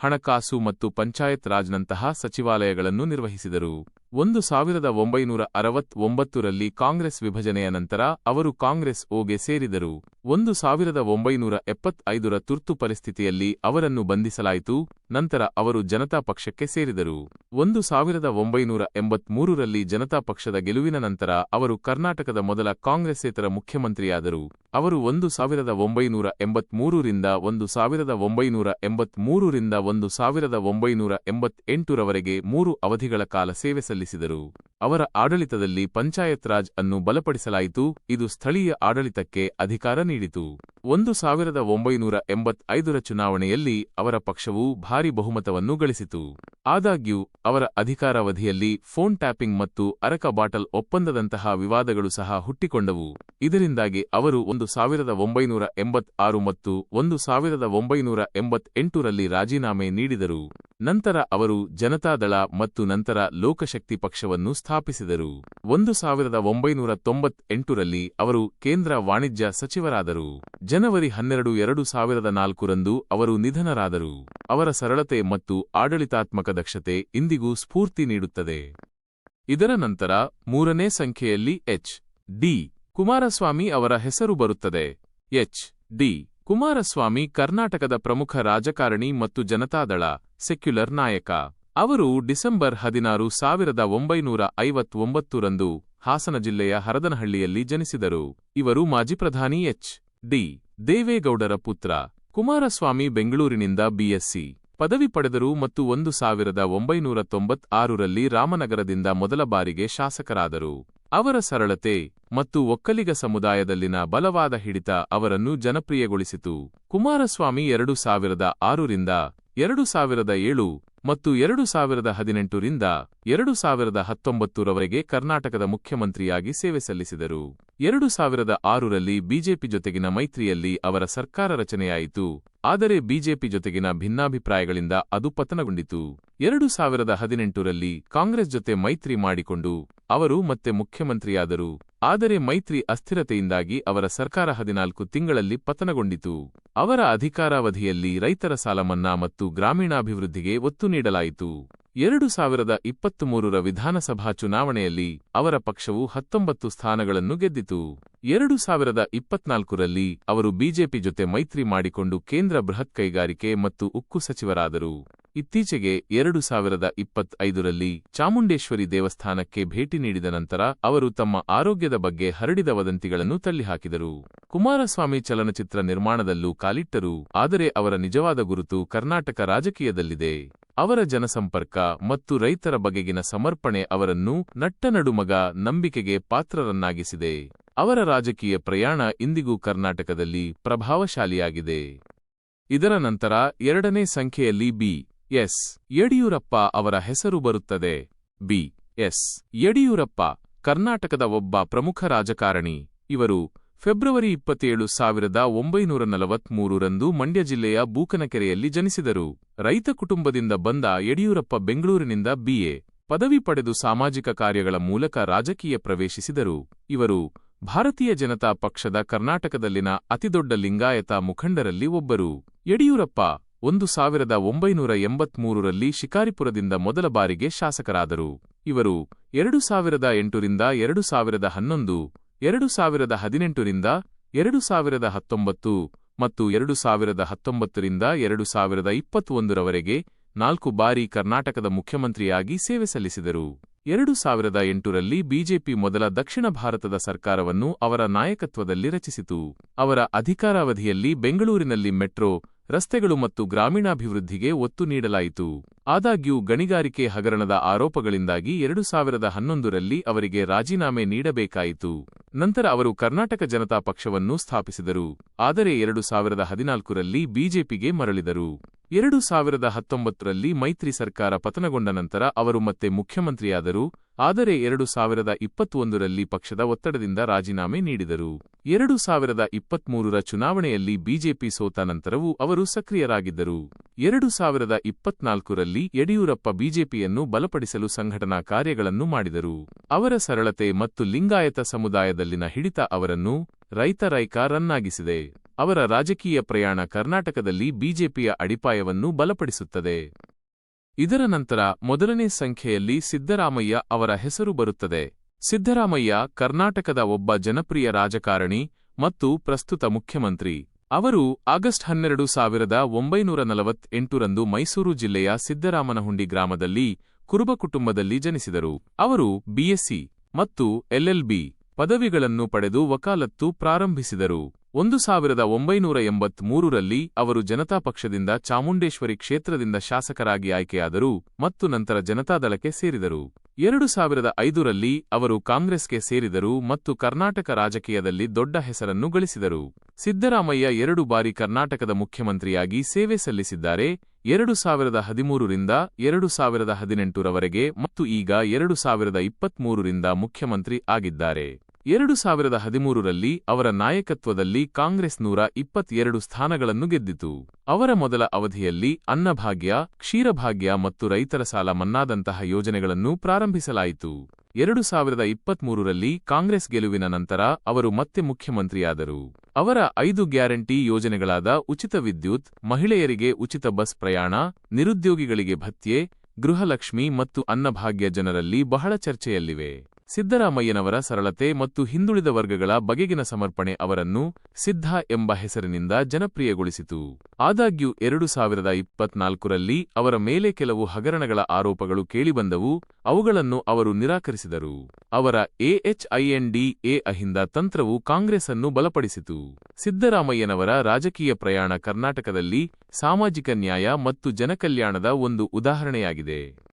ಹಣಕಾಸು ಮತ್ತು ಪಂಚಾಯತ್ ರಾಜ್ನಂತಹ ಸಚಿವಾಲಯಗಳನ್ನು ನಿರ್ವಹಿಸಿದರು. ಒಂದು ಸಾವಿರದ ಒಂಬೈನೂರ ಅರವತ್ ಒಂಬತ್ತರಲ್ಲಿ ಕಾಂಗ್ರೆಸ್ ವಿಭಜನೆಯ ನಂತರ ಅವರು ಕಾಂಗ್ರೆಸ್ ಓಗೆ ಸೇರಿದರು. ಒಂದು ಸಾವಿರದ ಒಂಬೈನೂರ ಎಪ್ಪತ್ತೈದರ ತುರ್ತು ಪರಿಸ್ಥಿತಿಯಲ್ಲಿ ಅವರನ್ನು ಬಂಧಿಸಲಾಯಿತು, ನಂತರ ಅವರು ಜನತಾ ಪಕ್ಷಕ್ಕೆ ಸೇರಿದರು. ಒಂದು ಸಾವಿರದ ಒಂಬೈನೂರ ಎಂಬತ್ಮೂರರಲ್ಲಿ ಜನತಾ ಪಕ್ಷದ ಗೆಲುವಿನ ನಂತರ ಅವರು ಕರ್ನಾಟಕದ ಮೊದಲ ಕಾಂಗ್ರೆಸ್ಸೇತರ ಮುಖ್ಯಮಂತ್ರಿಯಾದರು. ಅವರು ಒಂದು ಸಾವಿರದ ಒಂಬೈನೂರ ಎಂಬತ್ಮೂರರಿಂದ ಒಂದು ಸಾವಿರದ ಒಂಬೈನೂರ ಎಂಬತ್ಮೂರರಿಂದ ಒಂದು ಸಾವಿರದ ಒಂಬೈನೂರ ಎಂಬತ್ತೆಂಟರವರೆಗೆ ಮೂರು ಅವಧಿಗಳ ಕಾಲ ಸೇವೆ ಅವರ ಆಡಳಿತದಲ್ಲಿ ಪಂಚಾಯತ್ ರಾಜ್ ಅನ್ನು ಬಲಪಡಿಸಲಾಯಿತು. ಇದು ಸ್ಥಳೀಯ ಆಡಳಿತಕ್ಕೆ ಅಧಿಕಾರ ನೀಡಿತು. ಒಂದು ಸಾವಿರದ ಒಂಬೈನೂರ ಎಂಬತ್ತೈದರ ಚುನಾವಣೆಯಲ್ಲಿ ಅವರ ಪಕ್ಷವು ಭಾರಿ ಬಹುಮತವನ್ನು ಗಳಿಸಿತು. ಆದಾಗ್ಯೂ, ಅವರ ಅಧಿಕಾರಾವಧಿಯಲ್ಲಿ ಫೋನ್ ಟ್ಯಾಪಿಂಗ್ ಮತ್ತು ಅರಕ ಬಾಟಲ್ ಒಪ್ಪಂದದಂತಹ ವಿವಾದಗಳು ಸಹ ಹುಟ್ಟಿಕೊಂಡವು. ಇದರಿಂದಾಗಿ ಅವರು ಒಂದು ಸಾವಿರದ ಒಂಬೈನೂರ ಎಂಬತ್ ಆರು ಮತ್ತು ಒಂದು ಸಾವಿರದ ಒಂಬೈನೂರ ಎಂಬತ್ ಎಂಟರಲ್ಲಿ ರಾಜೀನಾಮೆ ನೀಡಿದರು. ನಂತರ ಅವರು ಜನತಾದಳ ಮತ್ತು ನಂತರ ಲೋಕಶಕ್ತಿ ಪಕ್ಷವನ್ನು ಸ್ಥಾಪಿಸಿದರು. ಒಂದು ಸಾವಿರದ ಒಂಬೈನೂರ ತೊಂಬತ್ ಎಂಟರಲ್ಲಿ ಅವರು ಕೇಂದ್ರ ವಾಣಿಜ್ಯ ಸಚಿವರಾದರು. ಜನವರಿ ಹನ್ನೆರಡು ಎರಡು ಸಾವಿರದ ನಾಲ್ಕರಂದು ಅವರು ನಿಧನರಾದರು. ಅವರ ಸರಳತೆ ಮತ್ತು ಆಡಳಿತಾತ್ಮಕ ದಕ್ಷತೆ ಇಂದಿಗೂ ಸ್ಫೂರ್ತಿ ನೀಡುತ್ತದೆ. ಇದರ ನಂತರ ಮೂರನೇ ಸಂಖ್ಯೆಯಲ್ಲಿ ಎಚ್, ಡಿ, ಕುಮಾರಸ್ವಾಮಿ ಅವರ ಹೆಸರು ಬರುತ್ತದೆ. ಎಚ್, ಡಿ, ಕುಮಾರಸ್ವಾಮಿ ಕರ್ನಾಟಕದ ಪ್ರಮುಖ ರಾಜಕಾರಣಿ ಮತ್ತು ಜನತಾದಳ, ಸೆಕ್ಯುಲರ್ ನಾಯಕ. ಅವರು ಡಿಸೆಂಬರ್ ಹದಿನಾರು ಸಾವಿರದ ಒಂಬೈನೂರ ಐವತ್ತೊಂಬತ್ತರಂದು ಹಾಸನ ಜಿಲ್ಲೆಯ ಹರದನಹಳ್ಳಿಯಲ್ಲಿ ಜನಿಸಿದರು. ಇವರು ಮಾಜಿ ಪ್ರಧಾನಿ ಎಚ್, ಡಿ, ದೇವೇಗೌಡರ ಪುತ್ರ, ಕುಮಾರಸ್ವಾಮಿ ಬೆಂಗಳೂರಿನಿಂದ ಬಿಎಸ್ಸಿ ಪದವಿ ಪಡೆದರು ಮತ್ತು ಒಂದು ಸಾವಿರದ ಒಂಬೈನೂರ ತೊಂಬತ್ ಆರರಲ್ಲಿ ರಾಮನಗರದಿಂದ ಮೊದಲ ಬಾರಿಗೆ ಶಾಸಕರಾದರು. ಅವರ ಸರಳತೆ ಮತ್ತು ಒಕ್ಕಲಿಗ ಸಮುದಾಯದಲ್ಲಿನ ಬಲವಾದ ಹಿಡಿತ ಅವರನ್ನು ಜನಪ್ರಿಯಗೊಳಿಸಿತು. ಕುಮಾರಸ್ವಾಮಿ ಎರಡು ಸಾವಿರದ ಆರರಿಂದ, ಎರಡು ಸಾವಿರದ ಏಳು ಮತ್ತು ಎರಡು ಸಾವಿರದ ಹದಿನೆಂಟರಿಂದ, ಎರಡು ಸಾವಿರದ ಹತ್ತೊಂಬತ್ತರವರೆಗೆ ಕರ್ನಾಟಕದ ಮುಖ್ಯಮಂತ್ರಿಯಾಗಿ ಸೇವೆ ಸಲ್ಲಿಸಿದರು. ಎರಡು ಸಾವಿರದ ಆರರಲ್ಲಿ ಬಿಜೆಪಿ ಜೊತೆಗಿನ ಮೈತ್ರಿಯಲ್ಲಿ ಅವರ ಸರ್ಕಾರ ರಚನೆಯಾಯಿತು. ಆದರೆ ಬಿಜೆಪಿ ಜೊತೆಗಿನ ಭಿನ್ನಾಭಿಪ್ರಾಯಗಳಿಂದ ಅದು ಪತನಗೊಂಡಿತು. ಎರಡು ಸಾವಿರದ ಹದಿನೆಂಟರಲ್ಲಿ ಕಾಂಗ್ರೆಸ್ ಜೊತೆ ಮೈತ್ರಿ ಮಾಡಿಕೊಂಡು ಅವರು ಮತ್ತೆ ಮುಖ್ಯಮಂತ್ರಿಯಾದರು. ಆದರೆ ಮೈತ್ರಿ ಅಸ್ಥಿರತೆಯಿಂದಾಗಿ ಅವರ ಸರ್ಕಾರ ಹದಿನಾಲ್ಕು ತಿಂಗಳಲ್ಲಿ ಪತನಗೊಂಡಿತು. ಅವರ ಅಧಿಕಾರಾವಧಿಯಲ್ಲಿ ರೈತರ ಸಾಲ ಮನ್ನಾ ಮತ್ತು ಗ್ರಾಮೀಣಾಭಿವೃದ್ಧಿಗೆ ಒತ್ತು ನೀಡಲಾಯಿತು. ಎರಡು ಸಾವಿರದ ಇಪ್ಪತ್ತ್ಮೂರರ ವಿಧಾನಸಭಾ ಚುನಾವಣೆಯಲ್ಲಿ ಅವರ ಪಕ್ಷವು ಹತ್ತೊಂಬತ್ತು ಸ್ಥಾನಗಳನ್ನು ಗೆದ್ದಿತು. ಎರಡು ಸಾವಿರದ ಇಪ್ಪತ್ನಾಲ್ಕರಲ್ಲಿ ಅವರು ಬಿಜೆಪಿ ಜೊತೆ ಮೈತ್ರಿ ಮಾಡಿಕೊಂಡು ಕೇಂದ್ರ ಬೃಹತ್ ಕೈಗಾರಿಕೆ ಮತ್ತು ಉಕ್ಕು ಸಚಿವರಾದರು. ಇತ್ತೀಚೆಗೆ ಎರಡು ಸಾವಿರದ ಇಪ್ಪತ್ತೈದರಲ್ಲಿ ಚಾಮುಂಡೇಶ್ವರಿ ದೇವಸ್ಥಾನಕ್ಕೆ ಭೇಟಿ ನೀಡಿದ ನಂತರ ಅವರು ತಮ್ಮ ಆರೋಗ್ಯದ ಬಗ್ಗೆ ಹರಡಿದ ವದಂತಿಗಳನ್ನು ತಳ್ಳಿಹಾಕಿದರು. ಕುಮಾರಸ್ವಾಮಿ ಚಲನಚಿತ್ರ ನಿರ್ಮಾಣದಲ್ಲೂ ಕಾಲಿಟ್ಟರು, ಆದರೆ ಅವರ ನಿಜವಾದ ಗುರುತು ಕರ್ನಾಟಕ ರಾಜಕೀಯದಲ್ಲಿದೆ. ಅವರ ಜನಸಂಪರ್ಕ ಮತ್ತು ರೈತರ ಬಗೆಗಿನ ಸಮರ್ಪಣೆ ಅವರನ್ನು ನಟ್ಟನಡುಮಗ ನಂಬಿಕೆಗೆ ಪಾತ್ರರನ್ನಾಗಿಸಿದೆ. ಅವರ ರಾಜಕೀಯ ಪ್ರಯಾಣ ಇಂದಿಗೂ ಕರ್ನಾಟಕದಲ್ಲಿ ಪ್ರಭಾವಶಾಲಿಯಾಗಿದೆ. ಇದರ ನಂತರ ಎರಡನೇ ಸಂಖ್ಯೆಯಲ್ಲಿ ಬಿ, ಎಸ್, ಯಡಿಯೂರಪ್ಪ ಅವರ ಹೆಸರು ಬರುತ್ತದೆ. ಬಿ, ಎಸ್, ಯಡಿಯೂರಪ್ಪ, ಕರ್ನಾಟಕದ ಒಬ್ಬ ಪ್ರಮುಖ ರಾಜಕಾರಣಿ. ಇವರು ಫೆಬ್ರವರಿ ಇಪ್ಪತ್ತೇಳು ಸಾವಿರದ ಒಂಬೈನೂರ ನಲವತ್ಮೂರರಂದು ಮಂಡ್ಯ ಜಿಲ್ಲೆಯ ಬೂಕನಕೆರೆಯಲ್ಲಿ ಜನಿಸಿದರು. ರೈತ ಕುಟುಂಬದಿಂದ ಬಂದ ಯಡಿಯೂರಪ್ಪ ಬೆಂಗಳೂರಿನಿಂದ ಬಿಎ. ಪದವಿ ಪಡೆದು ಸಾಮಾಜಿಕ ಕಾರ್ಯಗಳ ಮೂಲಕ ರಾಜಕೀಯ ಪ್ರವೇಶಿಸಿದರು. ಇವರು ಭಾರತೀಯ ಜನತಾ ಪಕ್ಷದ ಕರ್ನಾಟಕದಲ್ಲಿನ ಅತಿದೊಡ್ಡ ಲಿಂಗಾಯತ ಮುಖಂಡರಲ್ಲಿ ಒಬ್ಬರು. ಯಡಿಯೂರಪ್ಪ ಒಂದು ಸಾವಿರದ ಒಂಬೈನೂರ ಎಂಬತ್ಮೂರರಲ್ಲಿ ಶಿಕಾರಿಪುರದಿಂದ ಮೊದಲ ಬಾರಿಗೆ ಶಾಸಕರಾದರು. ಇವರು ಎರಡು ಸಾವಿರದ ಎಂಟರಿಂದ ಎರಡು ಸಾವಿರದ ಹನ್ನೊಂದು ಎರಡು ಸಾವಿರದ ಹದಿನೆಂಟರಿಂದ ಎರಡು ಸಾವಿರದ ಹತ್ತೊಂಬತ್ತು ಮತ್ತು ಎರಡು ಸಾವಿರದ ಹತ್ತೊಂಬತ್ತರಿಂದ ಎರಡು ಸಾವಿರದ ಇಪ್ಪತ್ತೊಂದರವರೆಗೆ ನಾಲ್ಕು ಬಾರಿ ಕರ್ನಾಟಕದ ಮುಖ್ಯಮಂತ್ರಿಯಾಗಿ ಸೇವೆ ಸಲ್ಲಿಸಿದರು. ಎರಡು ಸಾವಿರದ ಎಂಟರಲ್ಲಿ ಬಿಜೆಪಿ ಮೊದಲ ದಕ್ಷಿಣ ಭಾರತದ ಸರ್ಕಾರವನ್ನು ಅವರ ನಾಯಕತ್ವದಲ್ಲಿ ರಚಿಸಿತು. ಅವರ ಅಧಿಕಾರಾವಧಿಯಲ್ಲಿ ಬೆಂಗಳೂರಿನಲ್ಲಿ ಮೆಟ್ರೋ ರಸ್ತೆಗಳು ಮತ್ತು ಗ್ರಾಮೀಣಾಭಿವೃದ್ಧಿಗೆ ಒತ್ತು ನೀಡಲಾಯಿತು. ಆದಾಗ್ಯೂ ಗಣಿಗಾರಿಕೆ ಹಗರಣದ ಆರೋಪಗಳಿಂದಾಗಿ ಎರಡು ಸಾವಿರದ ಹನ್ನೊಂದರಲ್ಲಿ ಅವರಿಗೆ ರಾಜೀನಾಮೆ ನೀಡಬೇಕಾಯಿತು. ನಂತರ ಅವರು ಕರ್ನಾಟಕ ಜನತಾ ಪಕ್ಷವನ್ನು ಸ್ಥಾಪಿಸಿದರು. ಆದರೆ ಎರಡು ಸಾವಿರದ ಹದಿನಾಲ್ಕರಲ್ಲಿ ಬಿಜೆಪಿಗೆ ಮರಳಿದರು. ಎರಡು ಸಾವಿರದ ಹತ್ತೊಂಬತ್ತರಲ್ಲಿ ಮೈತ್ರಿ ಸರ್ಕಾರ ಪತನಗೊಂಡ ನಂತರ ಅವರು ಮತ್ತೆ ಮುಖ್ಯಮಂತ್ರಿಯಾದರು. ಆದರೆ ಎರಡು ಸಾವಿರದ ಇಪ್ಪತ್ತೊಂದರಲ್ಲಿ ಪಕ್ಷದ ಒತ್ತಡದಿಂದ ರಾಜೀನಾಮೆ ನೀಡಿದರು. ಎರಡು ಸಾವಿರದ ಇಪ್ಪತ್ಮೂರರ ಚುನಾವಣೆಯಲ್ಲಿ ಬಿಜೆಪಿ ಸೋತ ನಂತರವೂ ಅವರು ಸಕ್ರಿಯರಾಗಿದ್ದರು. ಎರಡು ಸಾವಿರದ ಇಪ್ಪತ್ನಾಲ್ಕರಲ್ಲಿ ಯಡಿಯೂರಪ್ಪ ಬಿಜೆಪಿಯನ್ನು ಬಲಪಡಿಸಲು ಸಂಘಟನಾ ಕಾರ್ಯಗಳನ್ನು ಮಾಡಿದರು. ಅವರ ಸರಳತೆ ಮತ್ತು ಲಿಂಗಾಯತ ಸಮುದಾಯದಲ್ಲಿನ ಹಿಡಿತ ಅವರನ್ನು ರೈತರೈಕ ರನ್ನಾಗಿಸಿದೆ. ಅವರ ರಾಜಕೀಯ ಪ್ರಯಾಣ ಕರ್ನಾಟಕದಲ್ಲಿ ಬಿಜೆಪಿಯ ಅಡಿಪಾಯವನ್ನು ಬಲಪಡಿಸುತ್ತದೆ. ಇದರ ನಂತರ ಮೊದಲನೇ ಸಂಖ್ಯೆಯಲ್ಲಿ ಸಿದ್ದರಾಮಯ್ಯ ಅವರ ಹೆಸರು ಬರುತ್ತದೆ. ಸಿದ್ದರಾಮಯ್ಯ ಕರ್ನಾಟಕದ ಒಬ್ಬ ಜನಪ್ರಿಯ ರಾಜಕಾರಣಿ ಮತ್ತು ಪ್ರಸ್ತುತ ಮುಖ್ಯಮಂತ್ರಿ. ಅವರು ಆಗಸ್ಟ್ ಹನ್ನೆರಡು ಸಾವಿರದ ಒಂಬೈನೂರ ನಲವತ್ತೆಂಟರಂದು ಮೈಸೂರು ಜಿಲ್ಲೆಯ ಸಿದ್ದರಾಮನಹುಂಡಿ ಗ್ರಾಮದಲ್ಲಿ ಕುರುಬ ಕುಟುಂಬದಲ್ಲಿ ಜನಿಸಿದರು. ಅವರು ಬಿಎಸ್ಸಿ ಮತ್ತು ಎಲ್ಎಲ್ಬಿ ಪದವಿಗಳನ್ನು ಪಡೆದು ವಕಾಲತ್ತು ಪ್ರಾರಂಭಿಸಿದರು. ಒಂದು ಸಾವಿರದ ಒಂಬೈನೂರ ಎಂಬತ್ಮೂರರಲ್ಲಿ ಅವರು ಜನತಾ ಪಕ್ಷದಿಂದ ಚಾಮುಂಡೇಶ್ವರಿ ಕ್ಷೇತ್ರದಿಂದ ಶಾಸಕರಾಗಿ ಆಯ್ಕೆಯಾದರು ಮತ್ತು ನಂತರ ಜನತಾದಳಕ್ಕೆ ಸೇರಿದರು. ಎರಡು ಸಾವಿರದ ಐದರಲ್ಲಿ ಅವರು ಕಾಂಗ್ರೆಸ್ಗೆ ಸೇರಿದರು ಮತ್ತು ಕರ್ನಾಟಕ ರಾಜಕೀಯದಲ್ಲಿ ದೊಡ್ಡ ಹೆಸರನ್ನು ಗಳಿಸಿದರು. ಸಿದ್ದರಾಮಯ್ಯ ಎರಡು ಬಾರಿ ಕರ್ನಾಟಕದ ಮುಖ್ಯಮಂತ್ರಿಯಾಗಿ ಸೇವೆ ಸಲ್ಲಿಸಿದ್ದಾರೆ. ಎರಡು ಸಾವಿರದ ಹದಿಮೂರರಿಂದ ಎರಡು ಸಾವಿರದ ಹದಿನೆಂಟರವರೆಗೆ ಮತ್ತು ಈಗ ಎರಡು ಸಾವಿರದ ಇಪ್ಪತ್ಮೂರರಿಂದ ಮುಖ್ಯಮಂತ್ರಿ ಆಗಿದ್ದಾರೆ. ಎರಡು ಸಾವಿರದ ಹದಿಮೂರರಲ್ಲಿ ಅವರ ನಾಯಕತ್ವದಲ್ಲಿ ಕಾಂಗ್ರೆಸ್ ನೂರ ಇಪ್ಪತ್ತೆರಡು ಸ್ಥಾನಗಳನ್ನು ಗೆದ್ದಿತು. ಅವರ ಮೊದಲ ಅವಧಿಯಲ್ಲಿ ಅನ್ನಭಾಗ್ಯ, ಕ್ಷೀರಭಾಗ್ಯ ಮತ್ತು ರೈತರ ಸಾಲ ಮನ್ನಾದಂತಹ ಯೋಜನೆಗಳನ್ನು ಪ್ರಾರಂಭಿಸಲಾಯಿತು. ಎರಡು ಸಾವಿರದ ಇಪ್ಪತ್ಮೂರರಲ್ಲಿ ಕಾಂಗ್ರೆಸ್ ಗೆಲುವಿನ ನಂತರ ಅವರು ಮತ್ತೆ ಮುಖ್ಯಮಂತ್ರಿಯಾದರು. ಅವರ ಐದು ಗ್ಯಾರಂಟಿ ಯೋಜನೆಗಳಾದ ಉಚಿತ ವಿದ್ಯುತ್, ಮಹಿಳೆಯರಿಗೆ ಉಚಿತ ಬಸ್ ಪ್ರಯಾಣ, ನಿರುದ್ಯೋಗಿಗಳಿಗೆ ಭತ್ಯೆ, ಗೃಹಲಕ್ಷ್ಮಿ ಮತ್ತು ಅನ್ನಭಾಗ್ಯ ಜನರಲ್ಲಿ ಬಹಳ ಚರ್ಚೆಯಲ್ಲಿವೆ. ಸಿದ್ದರಾಮಯ್ಯನವರ ಸರಳತೆ ಮತ್ತು ಹಿಂದುಳಿದ ವರ್ಗಗಳ ಬಗೆಗಿನ ಸಮರ್ಪಣೆ ಅವರನ್ನು ಸಿದ್ಧ ಎಂಬ ಹೆಸರಿನಿಂದ ಜನಪ್ರಿಯಗೊಳಿಸಿತು. ಆದಾಗ್ಯೂ, ಎರಡು ಸಾವಿರದ ಇಪ್ಪತ್ನಾಲ್ಕರಲ್ಲಿ ಅವರ ಮೇಲೆ ಕೆಲವು ಹಗರಣಗಳ ಆರೋಪಗಳು ಕೇಳಿಬಂದವು, ಅವುಗಳನ್ನು ಅವರು ನಿರಾಕರಿಸಿದರು. ಅವರ ಎಎಚ್ಐಎನ್ಡಿಎ ಅಹಿಂದ ತಂತ್ರವು ಕಾಂಗ್ರೆಸ್ ಅನ್ನು ಬಲಪಡಿಸಿತು. ಸಿದ್ದರಾಮಯ್ಯನವರ ರಾಜಕೀಯ ಪ್ರಯಾಣ ಕರ್ನಾಟಕದಲ್ಲಿ ಸಾಮಾಜಿಕ ನ್ಯಾಯ ಮತ್ತು ಜನಕಲ್ಯಾಣದ ಒಂದು ಉದಾಹರಣೆಯಾಗಿದೆ.